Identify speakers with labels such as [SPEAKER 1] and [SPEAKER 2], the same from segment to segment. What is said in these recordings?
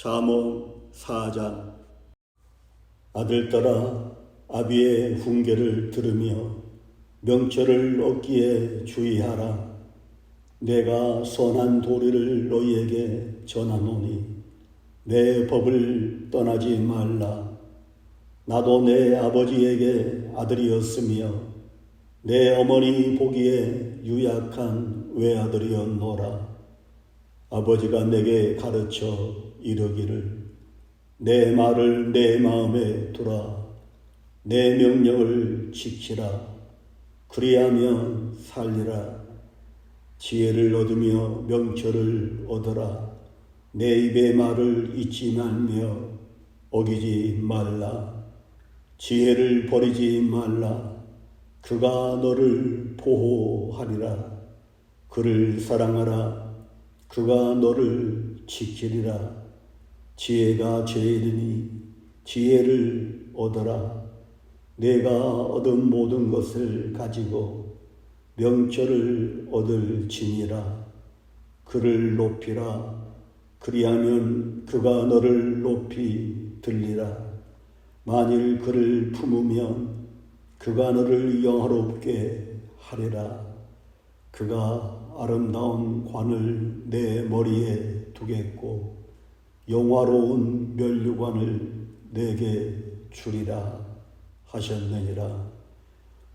[SPEAKER 1] 잠언 사장 아들 따라 아비의 훈계를 들으며 명철을 얻기에 주의하라. 내가 선한 도리를 너희에게 전하노니 내 법을 떠나지 말라. 나도 내 아버지에게 아들이었으며 내 어머니 보기에 유약한 외아들이었노라. 아버지가 내게 가르쳐 이르기를 내 말을 내 마음에 두라. 내 명령을 지키라. 그리하면 살리라. 지혜를 얻으며 명철을 얻어라. 내 입의 말을 잊지 말며 어기지 말라. 지혜를 버리지 말라. 그가 너를 보호하리라. 그를 사랑하라. 그가 너를 지키리라. 지혜가 제일이니 지혜를 얻어라. 내가 얻은 모든 것을 가지고 명철을 얻을 지니라. 그를 높이라. 그리하면 그가 너를 높이 들리라. 만일 그를 품으면 그가 너를 영화롭게 하리라. 그가 아름다운 관을 내 머리에 두겠고 영화로운 면류관을 내게 주리라 하셨느니라.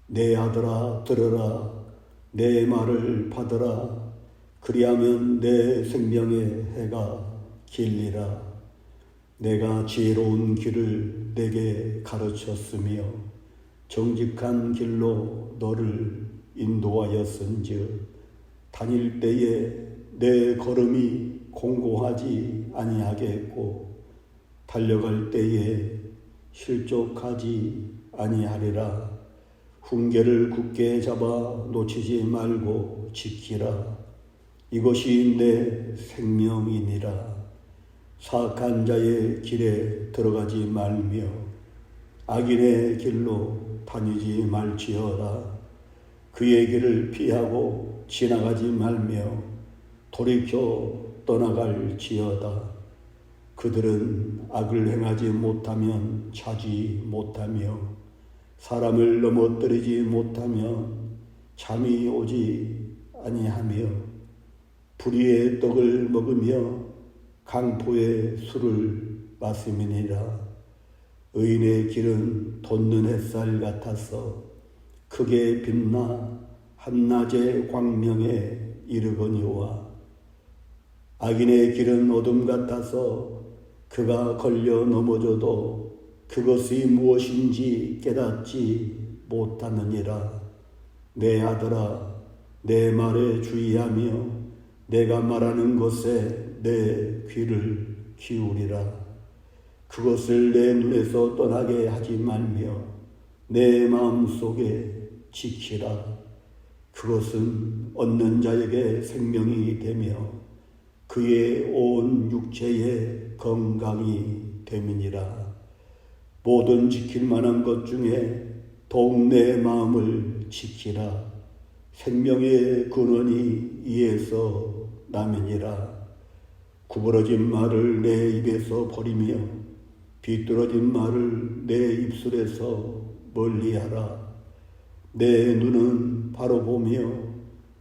[SPEAKER 1] 내 아들아 들으라 내 말을 받으라 그리하면 내 생명의 해가 길리라. 내가 지혜로운 길을 내게 가르쳤으며 정직한 길로 너를 인도하였은즉 다닐 때에 내 걸음이 공고하지 아니하겠고 달려갈 때에 실족하지 아니하리라. 훈계를 굳게 잡아 놓치지 말고 지키라. 이것이 내 생명이니라. 사악한 자의 길에 들어가지 말며 악인의 길로 다니지 말지어다. 그의 길을 피하고 지나가지 말며 돌이켜 떠나갈지어다. 그들은 악을 행하지 못하면 자지 못하며 사람을 넘어뜨리지 못하면 잠이 오지 아니하며 불의의 떡을 먹으며 강포의 술을 마시미니라. 의인의 길은 돋는 햇살 같아서 크게 빛나 한낮의 광명에 이르거니와 악인의 길은 어둠 같아서 그가 걸려 넘어져도 그것이 무엇인지 깨닫지 못하느니라. 내 아들아, 내 말에 주의하며 내가 말하는 것에 내 귀를 기울이라. 그것을 내 눈에서 떠나게 하지 말며 내 마음 속에 지키라. 그것은 얻는 자에게 생명이 되며 그의 온 육체의 건강이 됨이니라. 모든 지킬 만한 것 중에 내 마음을 지키라. 생명의 근원이 이에서 남이니라. 구부러진 말을 내 입에서 버리며 비뚤어진 말을 내 입술에서 멀리하라. 내 눈은 바로 보며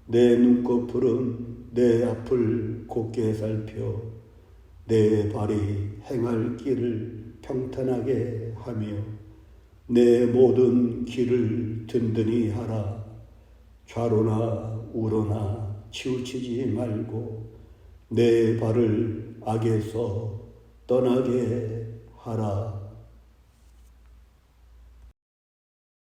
[SPEAKER 1] 내 눈꺼풀은 내 앞을 곱게 살펴 내 발이 행할 길을 평탄하게 하며 내 모든 길을 든든히 하라. 좌로나 우로나 치우치지 말고 내 발을 악에서 떠나게 하라.